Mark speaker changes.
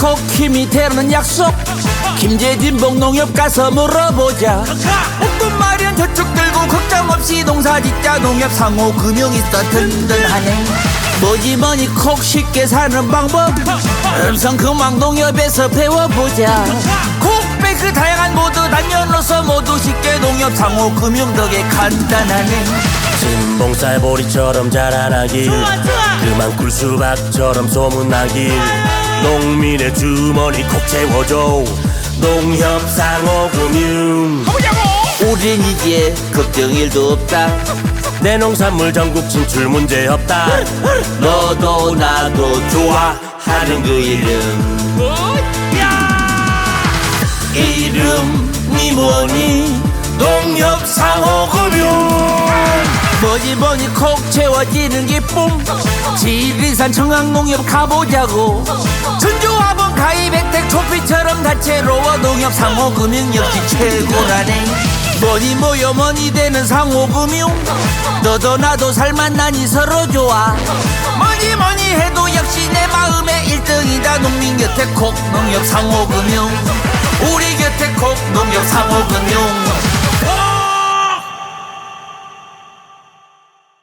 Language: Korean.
Speaker 1: 콕 힘이 되는 약속. 김재진 복농협 가서 물어보자. 웃돈 마련 저축 들고 걱정 없이 농사 짓자 농협 상호 금융 있어 든든하네. 뭐지 뭐니 콕 쉽게 사는 방법. 음성 금왕 농협에서 배워보자. 콕백그 다양한 모드 단면로서 모두 쉽게 농협 상호 금융 덕에 간단하네.
Speaker 2: 진봉살 보리처럼 자라나길. 그만 꿀수박처럼 소문나길 농민의 주머니 콕 채워줘. 농협 상호금융.
Speaker 1: 우린 이제 걱정 일도 없다.
Speaker 2: 내 농산물 전국 진출 문제 없다.
Speaker 1: 너도 나도 좋아하는 그 이름. 이름이 뭐니? 농협 상호금융 뭐지 뭐니 콕 채워지는 기쁨. 지리산 청양농협 가보자고. 전조합원 가입 혜택 초피처럼 다채로워 농협 상호금융 역시 최고라네. 뭐니 뭐여 뭐니 되는 상호금융. 너도 나도 살만 나니 서로 좋아. 뭐니 뭐니 해도 역시 내 마음의 1등이다. 농민 곁에 콕 농협 상호금융. 우리 곁에 콕 농협 상호금융